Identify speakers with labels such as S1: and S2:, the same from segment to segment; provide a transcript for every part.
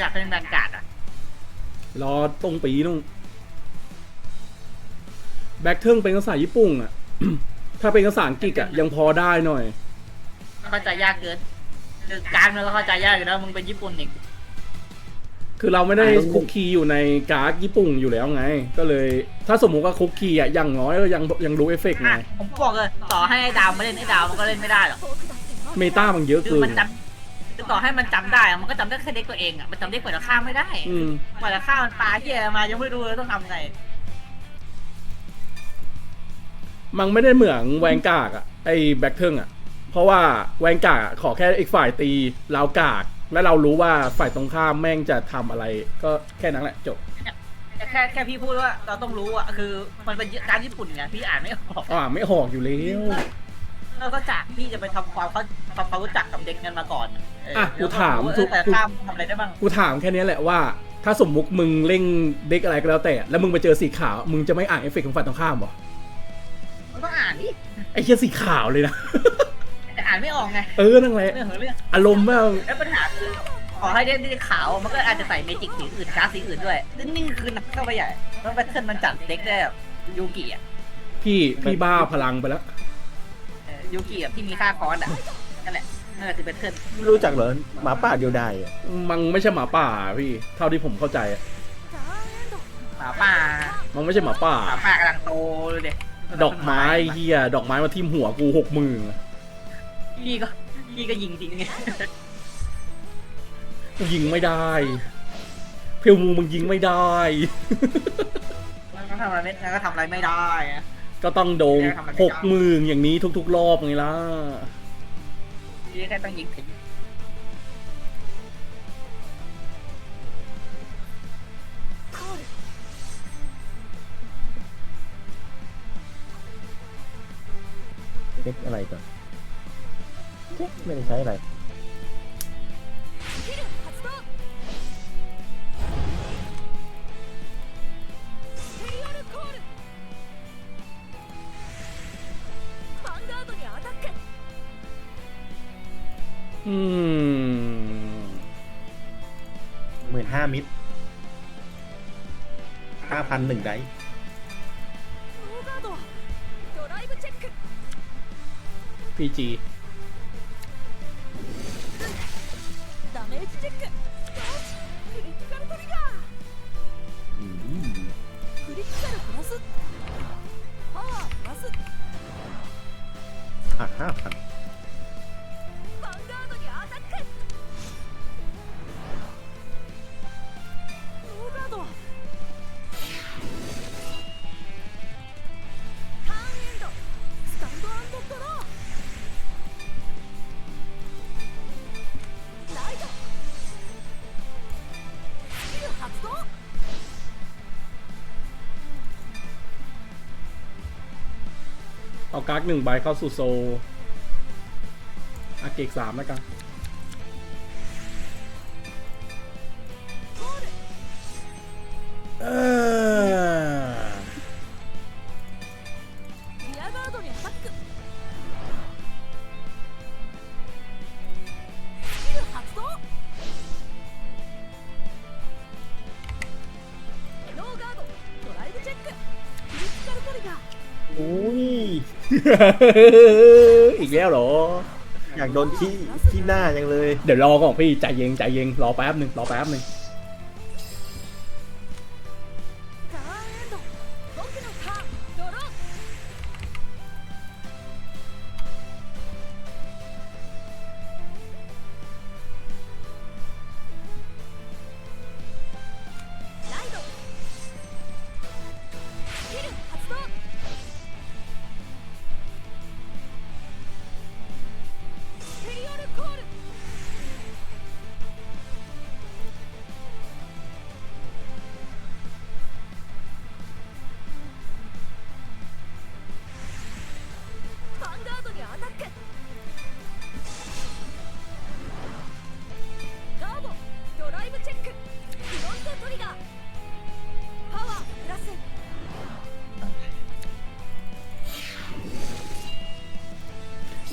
S1: อยากเล่นแบนการ์ดอะ
S2: รอตรงปีนู่นแบ็คเทิงเป็นภาษาญี่ปุ่นอะ ถ้าเป็นภาษาอังกฤษอะ ยังพอได้หน่อย
S1: เข้าใจยากเกินคือการมันก็เข้าใจยากอยู่แล้วมึงเป็นญี่ปุ่นอีก
S2: คือเราไม่ได้คุกคีอยู่ในการ์ดญี่ปุ่นอยู่แล้วไง ก็เลย ถ้าสมมุติว่าคุกคีอะอย่างน้อยก็ยังยังรู้เอฟเฟกต์ไง
S1: อะผมบอกเลยต่อให้ไอ้ดาวมาเล่นไอ้ดาวมันก็เล่นไม่ได้หรอก
S2: เมตามันเยอะ
S1: คือ
S2: เกิน
S1: มันจำคือ ต่อให้มันจำได้อะมันก็จำได้แค่เด็กตัวเองอะมันจำได้ฝ่ายตรงข้ามไม่ได้
S2: อืม
S1: ฝ่ายตรงข้ามมันปลาเหี้ยมายังไม่รู้เลยต้องทำไง
S2: มันไม่ได้เหมือนแวงกากอะไอ้แบ็คเทิงอะเพราะว่าแวงกากอะขอแค่อีกฝ่ายตีเรากาก และเรารู้ว่าฝ่ายตรงข้ามแม่งจะทำอะไร ก็แค่นั้นแหละจบ
S1: แค่แค่พี่พูดว่าเราต้องรู้อะคือมันเป็นการญี่ปุ่นไงพี่อ่านไม่ออก
S2: อ่าไม่หอกอยู่แล้ว
S1: แล้วก็จากพี่จะไปทำความเขาทำความรู้จักกับเด็กกันมาก่อนเอะ
S2: กูถาม
S1: แล้ว
S2: ทุ
S1: ก็
S2: ก
S1: รู้ว่าเออแต่ข้ามทำอะไรได้บ้าง
S2: กูถามแค่นี้แหละว่า ถ้าสมมุติมึงเล่งเด็กอะไรก็แล้วแต่ แล้วมึงไปเจอสีขาว มึงจะไม่อ่านเอฟเฟกต์ของฝ่ายตรงข้ามเหรอ
S1: มันต้องอ่านดิ
S2: ไอ้เหี้ยสีขาวเลยนะ
S1: แต่อ่านไม่ออกไง
S2: เออนั่นแหละ
S1: เรื่องของเรื่อง
S2: อารมณ์แม่ง
S1: แล้วปัญหาคือขอให้เล่นที่ขาวมันก็อาจจะใส่เมจิกสีอื่นการ์ดสีอื่นด้วยนี่คือหนักเข้าไปใหญ่แล้วแพทเทิร์นมันจัดเด็กได้แบบยูกิอะ
S2: พี่พี่บ้าพลังไปแล้ว
S1: เออ ยูกิอะที่มีค่าคอร์สอะนั่นแหละนั่นแหละคือแพทเทิร์น
S3: ไม่รู้จักเหรอหมาป่าเดียวดายอะ
S2: มันไม่ใช่หมาป่าพี่ เท่าที่ผมเข้าใจอะ
S1: หมาป่า
S2: มันไม่ใช่หมาป่า
S1: หมาป่ากำลังโตเลยเด็ก
S2: ดอกไม้เฮียดอกไม้มาทิ่มหัวกูหกหมื่น
S1: พี่ก็พี่ก็ยิงจริงไง
S2: กูยิงไม่ได้ เพลมูมึงยิงไม่ได้
S1: มันก็ทำอะไรไม่มันก็ทำอะไรไม่ได้อะ
S2: ก็ต้องโดน
S1: แกทำอะไรไม่ได้
S2: หกหมื่นอย่างนี้ทุก ๆ รอบไงล่ะ
S1: พี่แค่ต้องยิงถึง
S3: เช็คอะไรก่อนเช็คไม่ได้ใช้อะไร หมื่นห้ามิตรห้าพันหนึ่งได
S2: พีจี
S3: หักห้าพัน
S2: เอาการ์ดหนึ่งใบเข้าสู่โซอาเกกสามแล้วกัน อีกแล้วเหรอ
S3: อยากโดนขี้ขี้หน้าจังเลย
S2: เดี๋ยวรอก่อนพี่ใจเย็นใจเย็นรอแป๊บหนึ่งรอแป๊บหนึ่ง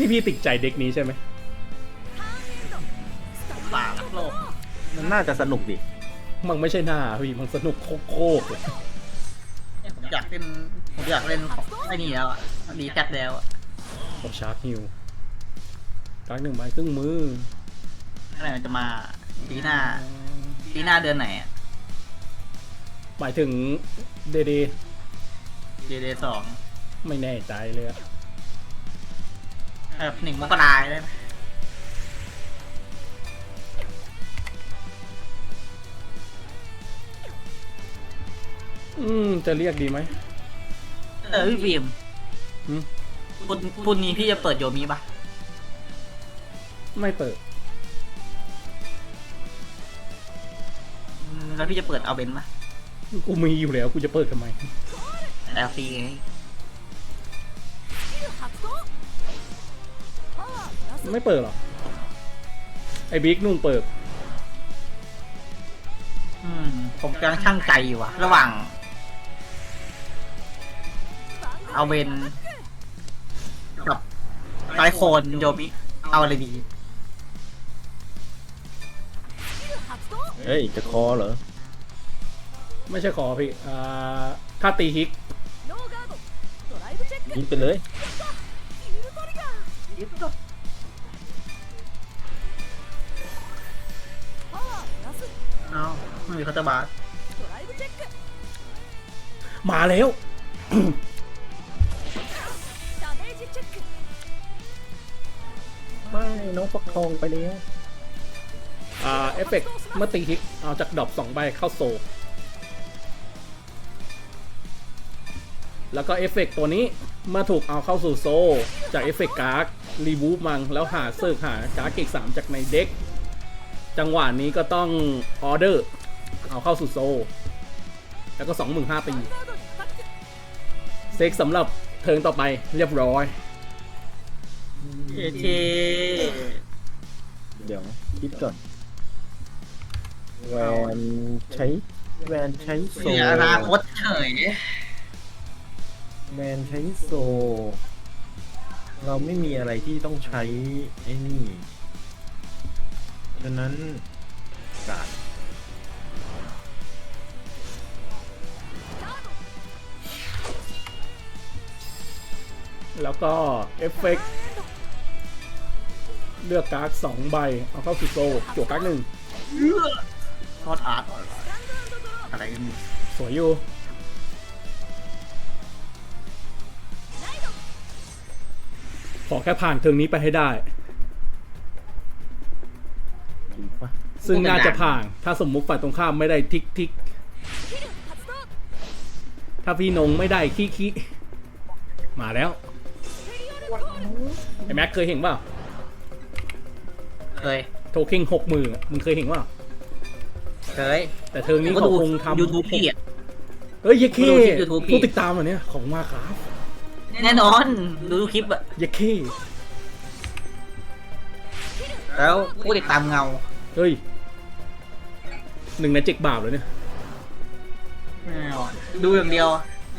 S2: ี่พี่ติดใจเด็กนี้ใช่ไหม
S1: ปากโลก
S3: มันน่าจะสนุกดิ
S2: มันไม่ใช่หน้าพี่มันสนุกโคกๆเลย
S1: ผมอยากเล่นผมอยากเล่นไอ้นี่แล้วอะรีแคปแล้วอะ
S2: ชาร์คฮิวตั้งหนึ่งใบครึ่งมือ
S1: อะไรมันจะมาปีหน้าปีหน้าเดือนไหนอะ
S2: หมายถึงเดเด
S1: เดย์สอง
S2: ไม่แน่ใจเลยอะ
S1: แบบหนึ่งมกราได้ไหม
S2: อืม จะเรียกดีไหม
S1: เออพี่บีม
S2: หืม
S1: พุธพุธนี้พี่จะเปิดโยมีปะ
S2: ไม่เปิด
S1: อืมแล้วพี่จะเปิดเอาเบนปะ
S2: กูมีอยู่แล้ว กูจะเปิดทำไม
S1: แอลซีไง
S2: ไม่เปิดหรอ ไอบิ๊กนุ่งเปิด
S1: อืมผมกำลังช่างใจอยู่วะระหว่าง เอาเวนกับไตโคนโยบิ เอาอะไรดี
S3: เฮ้ย จะคอเหรอ
S2: ไม่ใช่ขอพี่อ่าถ้าตีฮิก
S3: ยิงไปเลย
S4: ยิ
S1: เอาไม่มีคาตาบาส
S2: มาแล้ว
S3: ไม่น้องฟักทองไปแล้ว
S2: อ่าเอฟเฟกต์เมื่อตีฮิกเอาจากดรอปสองใบเข้าโซ แล้วก็เอฟเฟกต์ตัวนี้เมื่อถูกเอาเข้าสู่โซ จากเอฟเฟกต์การ์ด รีวูฟมังแล้วหาเซิร์กหาการ์ดเกกสามจากในเด็ก จังหวะนี้ก็ต้องออเดอร์ เอาเข้าสู่โซ แล้วก็สองหมื่นห้าตีเซ็กสำหรับเทิงต่อไปเรียบร้อย
S1: เอเท
S3: เดี๋ยวคิดก่อนแวนใช้แวนใช้โซ
S1: อนาคตเฉย
S3: แวนใช้โซ เราไม่มีอะไรที่ต้องใช้ไอ้นี่ฉะนั้นกาด
S2: แล้วก็เอฟเฟกต์เลือกการ์ดสองใบ เอาเข้าสู่โซลจั่วการ์ดหนึ่ง
S1: ทอดอาร์ตอะไรกันนี่
S2: สวยอยู่ ขอแค่ผ่านเทิงนี้ไปให้ได้ซึ่งน่าจะผ่าน ถ้าสมมุติฝ่ายตรงข้ามไม่ได้ทิกทิกถ้าพี่นงไม่ได้ขี้ขี้มาแล้วไอแม็กเคยเห็นเปล่า
S1: เคย
S2: โทเค็งหกหมื่นมึงเคยเห็นเปล่า
S1: เคย
S2: แต่เทอมนี้
S1: ก็
S2: คงทำ
S1: ยูทูบพี่
S2: เอ้ยเยเคผู้ติดตามเหรอเนี่ยของมาครับ
S1: แน่นอน ดูคลิปอะ
S2: เยเค
S1: แล้วผู้ติดตามเงา
S2: เฮ้ยหนึ่งในเจ็กบาปเลยเนี่ย
S1: ดูอย่างเดียว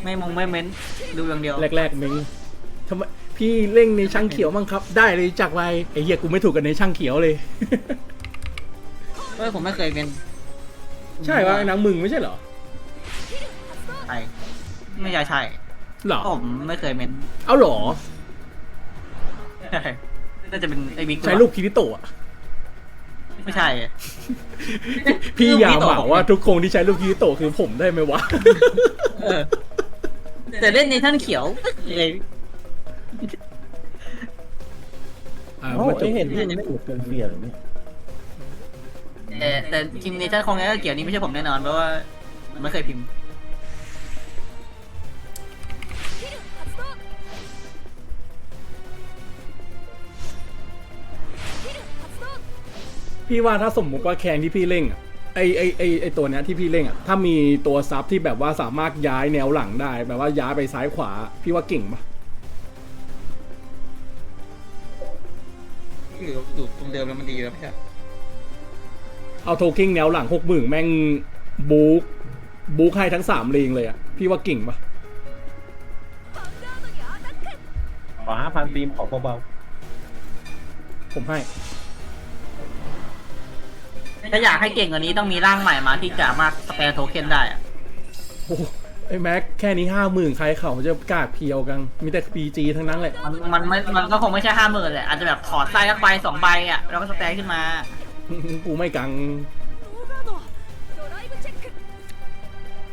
S1: ไม่มองไม่เม้น ดูอย่างเดียว
S2: แรกๆมิงทำไมพี่เร่งในช่างเขียวมั้งครับ ได้เลยจากไรไอ้เหี้ยกูไม่ถูกกันในช่างเขียวเลย
S1: เฮ้ยผมไม่เคยเป็น
S2: ใช่ว่าไอ้นางมึงไม่ใช่เหรอ
S1: ใช่ไม่ใช่ใช่
S2: เหรอ
S1: ผมไม่เคยเป็น
S2: เอาเหรอ
S1: ใช่น่าจะเป็นไอ้บิ๊ก
S2: ใช้ลูกคิริโตะอะ
S1: ไม่ใช่
S2: พี่อย่า
S1: ลูกคิริ
S2: เห
S1: โตะ
S2: มาว่าทุกคนที่ใช้ลูกคิริโตะคือผมได้ไหมวะ
S1: เออแต่เล่นในท่านเขียวเลย
S2: อ่า
S3: เอ้า
S2: มาจ
S3: ไอ้
S2: บ
S3: เห็นที่ไม่ถูกเกินเฟียร์เหรอเนี่ย
S1: แต่แต่ทีมในท่านคงไงก็เขียวนี้ไม่ใช่ผมแน่นอนเพราะว่าไม่เคยพิมพ์
S2: พี่ว่าถ้าสมมุติว่าแคนที่พี่เล่งอะไอไอไอไอตัวเนี้ยที่พี่เล่งอะถ้ามีตัวซับที่แบบว่าสามารถย้ายแนวหลังได้ แบบว่าย้ายไปซ้ายขวา พี่ว่าเก่งปะ
S1: หรืออยู่ตรงเดิมแล้วมันดีแล้วไม่ใช่
S2: เอาโทกิ้งแนวหลังหกหมื่นแม่งบู๊กบู๊กให้ทั้งสามเลงเลยอะพี่ว่าเก่งปะ
S3: ขอห้าพันตีมขอเบาๆ
S2: ผมให้
S1: ถ้าอยากให้เก่งกว่านี้ต้องมีร่างใหม่มาที่สามารถสแปรโทเค็นได้อะ
S2: โอ้โไอแม็กแค่นี้ห้าหมื่นใครเขาจะกากเพียวกัน มีแต่ปีจีทั้งนั้นเลย
S1: มันมันมันก็คงไม่ใช่ห้าหมื่นแหละอาจจะแบบถอดไส้สักใบสองใบอะแล้วก็สแปรขึ้นมา
S2: กูไม่กัง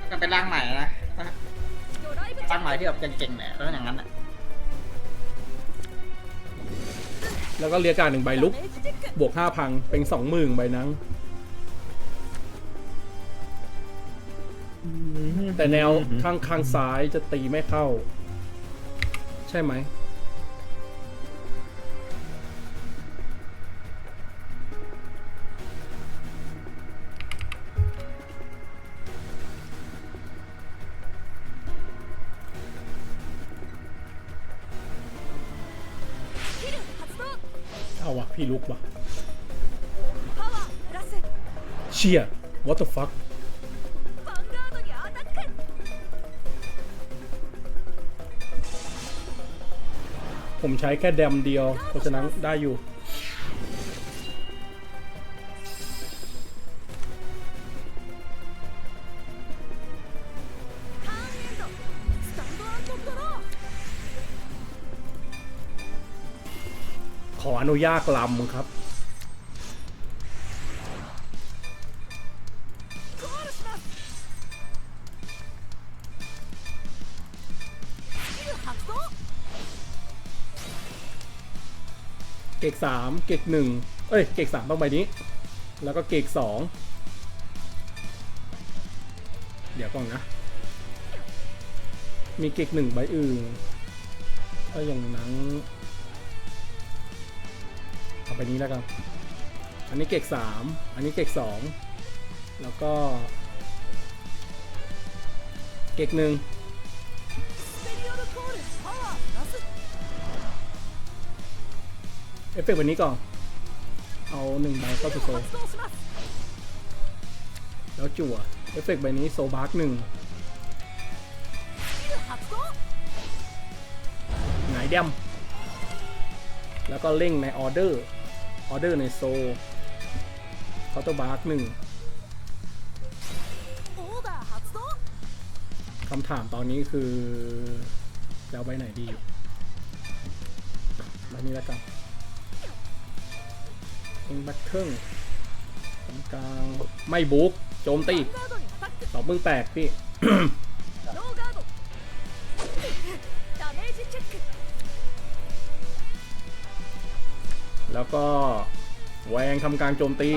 S1: กันเป็นร่างใหม่นะร่างใหม่ที่แบบเก่งๆแหละแล้วอย่างนั้นอะ
S2: แล้วก็เรียกการหนึ่งใบลุก บวกห้าพังเป็นสองหมื่นใบนั้ง แต่แนวข้างข้างซ้ายจะตีไม่เข้า ใช่ไหม เอาวะพี่ลุกวะเชียร์ what the fuck ผมใช้แค่เดมเดียว เพราะฉะนั้นได้อยู่ ขออนุญาตลำครับ เกกสามเกกหนึ่งเอ้ย เกกสามต้องใบนี้ แล้วก็เกกสองเดี๋ยวก่อนนะ มีเกกหนึ่งใบอื่นถ้าอย่างนั้นเอาไปนี้แล้วกัน อันนี้เกกสามอันนี้เกกสองแล้วก็ เกกหนึ่ง เอฟเฟกต์วันนี้ก่อน เอาหนึ่งใบเข้าสู่โซแล้วจั่ว เอฟเฟกต์ใบนี้โซบาร์กหนึ่งหนายเดมแล้วก็เล่งในออเดอร์ ออเดอร์ในโซเคาร์ต์บาร์กหนึ่งคำถามตอนนี้คือแล้วใบไหนดีแบบนี้แล้วกัน อินบัตเทิงกลางไม่บุกโจมตีสองมึงแตกพี่แล้วก็แวงทำการโจมตี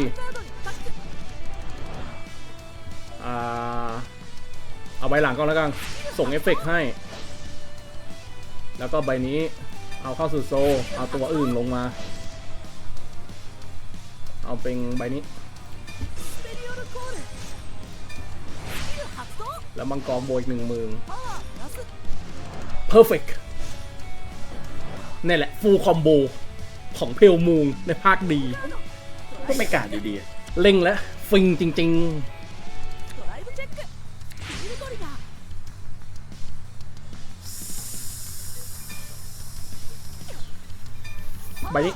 S2: เอาใบหลังก็แล้วกัน ส่งเอฟเฟกให้ แล้วก็ใบนี้เอาเข้าสู่โซ เอาตัวอื่นลงมา เอาเป็นใบนี้ แล้วมังกรโบยหนึ่งมือ
S4: เพอร์เฟ
S2: กนี่แหละ ฟูลคอมโบ ของเพลมูงในภาคดี
S3: ก็ไม่กาดอดีๆ
S2: เล่งแล้ว ฟิงจริง ๆใบนี้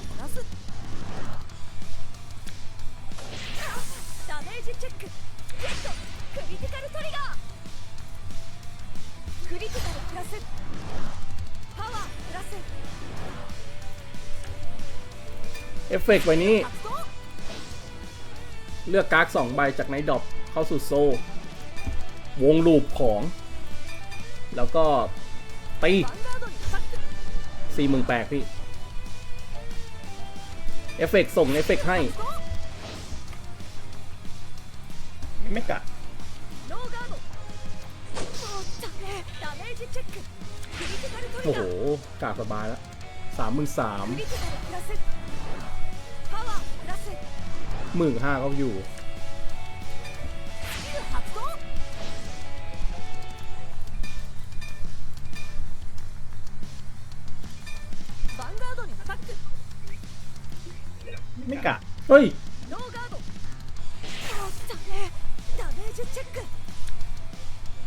S4: クリティカルプラスパワープラス
S2: เอฟเฟกต์ใบนี้
S4: 発動
S2: เลือกการ์ดสองใบจากไนท์ดรอปเข้าสู่โซลวงลูปของ แล้วก็ตี
S4: ヴァンガードにアタック
S2: สี่หมื่นแปดพี่ เอฟเฟกต์ส่งเอฟเฟกต์ให้
S4: 発動
S3: ไม่กาด
S2: โอ้โหกากสบายแล้วสามหมื่นสามหมื่นห้า
S4: เขาอยู่
S3: ไม่กะ
S2: เฮ้ย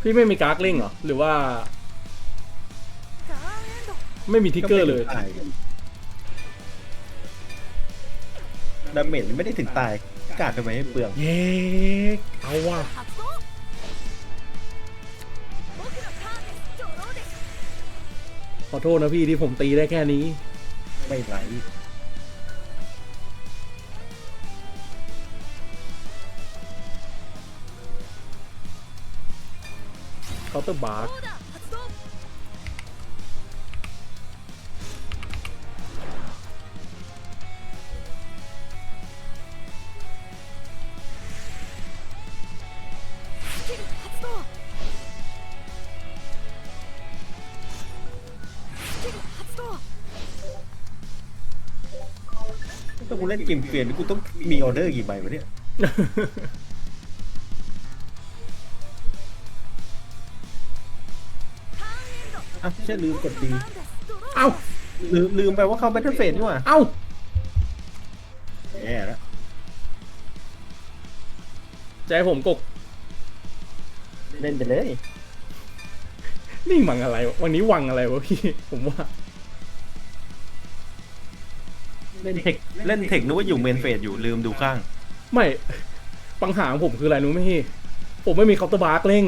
S2: พี่ไม่มีการ์กลิงเหรอ หรือว่า ไม่มีทิกเกอร์เลย
S3: ดาเมจไม่ได้ถึงตายกาดทำไมให้เปลือง
S2: เย้เอาว่ะขอโทษนะพี่ที่ผมตีได้แค่นี้
S3: ไม่ไหว
S2: เคาน์เตอร์บาร์
S3: เล่นเกมเปลี่ยนกูต้องมีออเดอร์กี่ใบวะเนี่ยอะใช่ลืมกด
S4: ดี
S2: เอ้า
S3: ลืมลืมไปว่าเขาแบทเทิลเฟสนี่หว่า
S2: เอ้า
S3: แย่แล้ว
S2: ใจผมกก
S3: เล่นไปเลย
S2: นี่หวังอะไรวะวันนี้หวังอะไรวะพี่ ผมว่า
S3: เล่นเทคเล่นเทคนึกว่าอยู่เมนเฟสอยู่ลืมดูข้าง
S2: ไม่ปัญหาของผมคืออะไรนู้ไหมพี่ ผมไม่มีคอน์เตอร์บาร์กเล่ง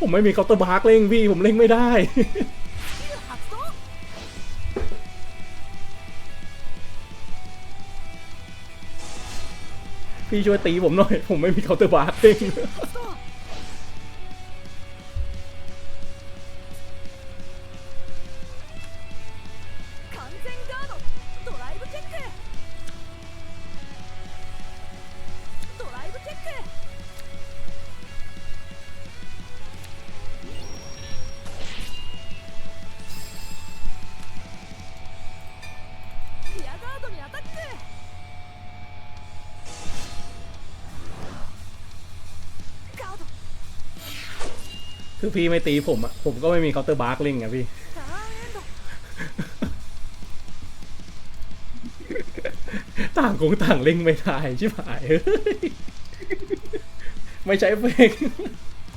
S2: ผมไม่มีคอน์เตอร์บาร์กเล่งพี่ ผมเล่งไม่ได้ พี่ช่วยตีผมหน่อย ผมไม่มีเคาน์เตอร์บาร์เร่งือพี่ไม่ตีผมอะผมก็ไม่มีเคาน์เตอร์บาร์กลิงอะพี่ ต่างคงต่างลิงไม่ทายใช่ไหมไม่ใช่เพลง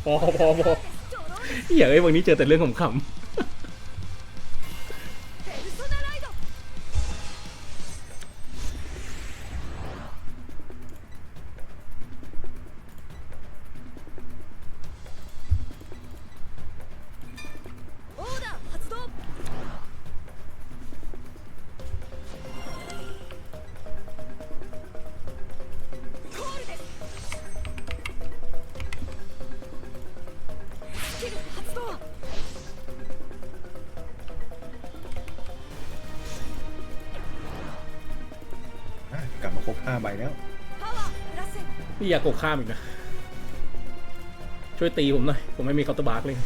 S2: พอพอพอเหี้ยไอ้วันนี้เจอแต่เรื่องขำ
S3: ๆ ครบห้าใบแล้ว
S2: พี่อยากกบข้ามอีกนะ ช่วยตีผมหน่อย ผมไม่มีคาตบาร์กเลย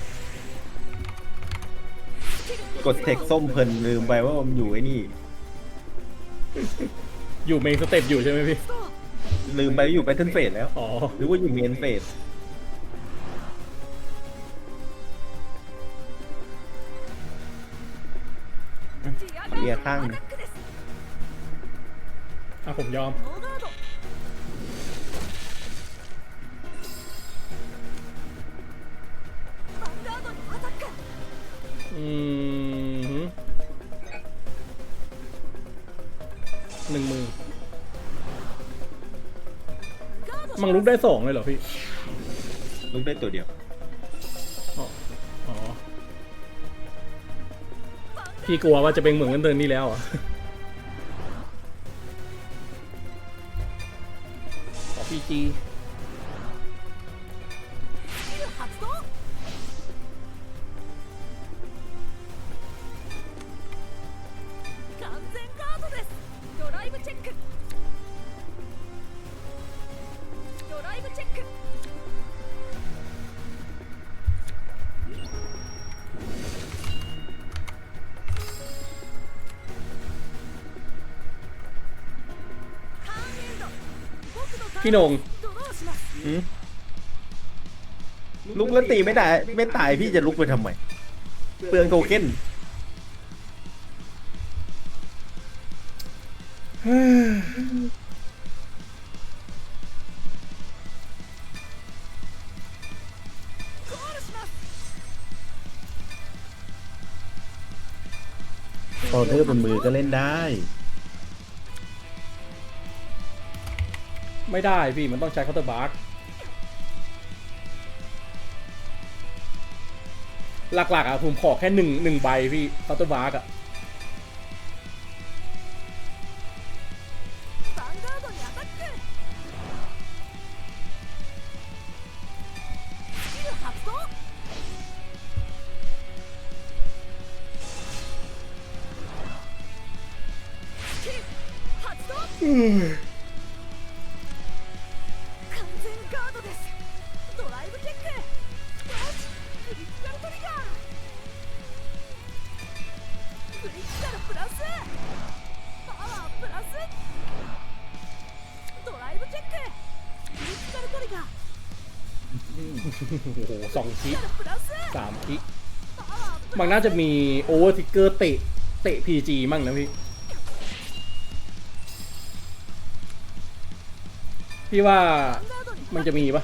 S3: กดเทคส้มเพลินลืมไปว่ามันอยู่ไอ้นี่
S2: อยู่เมนสเต็ปอยู่ใช่ไหมพี่
S3: ลืมไปอยู่แพทเทิร์เฟสแล้ว
S2: อ๋อ
S3: หรือว่าอยู่เมนเฟส
S4: เรียกข้า
S2: งะผมยอม อืมหนึ่งมือมังลุกได้สองเลยเหรอพี่
S3: ลุกได้ตัวเดียว
S2: อ๋อพี่กลัวว่าจะเป็นเหมือนกันเดินนี่แล้วอะ ข พี่นง
S3: หืลุกแล้วตีไม่ได้ไม่ตายพี่จะลุกไปทำไมเปลืองโทเค็น
S4: เฮ้ย
S3: ออเดอเป็นมือก็เล่นได้
S4: ไม่ได้พี่มันต้องใช้เคาน์เตอร์บาร์หลักๆอะผมขอแค่หนึ่งหนึ่งใบพี่เคาน์เตอร์บาร์อะ โอ้โหสองค
S2: ลิก
S4: สามค
S2: ลิก
S4: มันน่าจะมีโอเวอร์ทิกเกอร์เตะเตะพีจีมั่งนะพี่ พี่ว่ามันจะมีปะ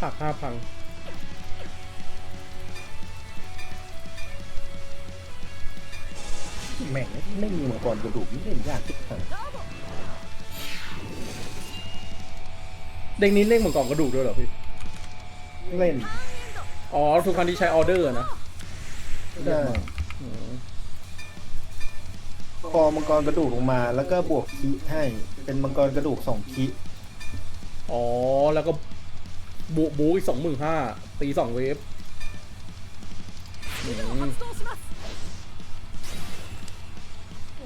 S4: ผักห้าพัง
S3: แม่งไม่มีมังกรกระดูกนี่เล่นยากทุกค
S2: น
S4: เด็กนี้เล่นมังกรกระดูกด้วยเหรอพี่
S3: เล่น
S4: อ๋อทุกครั้งที่ใช้ออเดอร์นะ
S3: ได้น
S4: อืม
S3: พอมังกรกระดูกลงมา แล้วก็บวกคีให้เป็นมังกรกระดูกสองคี
S4: อ๋อแล้วก็ บูบูอีกสองหมื่นห้าตีสองเวฟ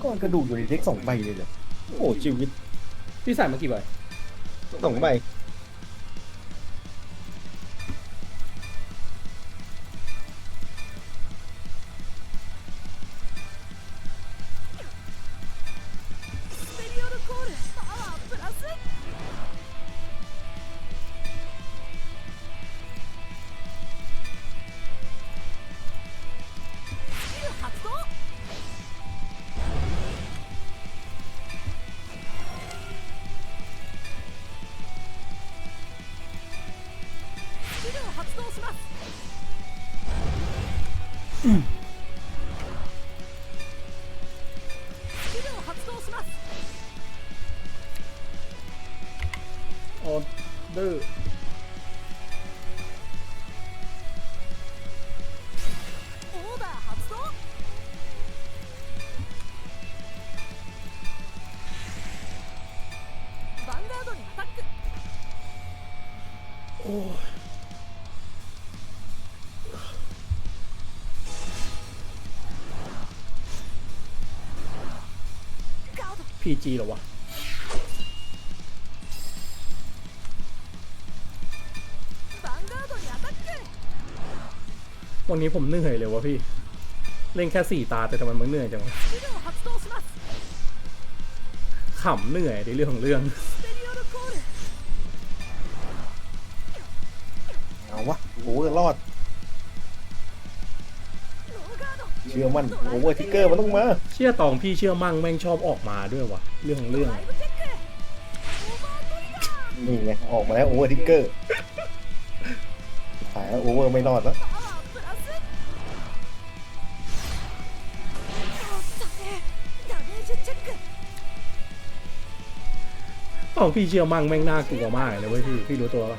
S2: ก้
S3: อนกระดูกอยู่ในเด็กสองใบเลยเหรอโอ้ชีวิต
S4: พี่ใส่มากี่ใบ
S3: สองใบ
S2: พีจีหรอวะวันนี้ผมเหนื่อยเลยวะพี่ เล่นแค่สี่ตาแต่ทำไมมันเหนื่อยจังขำเหนื่อยในเรื่องของเรื่อง
S3: มันโอเวอร์ทิกเกอร์มันต้องมา
S2: เชื่อตองพี่เชื่อมั่งแม่งชอบออกมาด้วยวะเรื่องเรื่อง
S3: นี่ไงออกมาแล้วโอเวอร์ทิกเกอร์หายโอเวอร์ไม่รอดแล้ว
S2: ตองพี่เชื่อมั่งแม่งน่ากลัวมากเลยเว้ยพี่พี่รู้ตัวปะ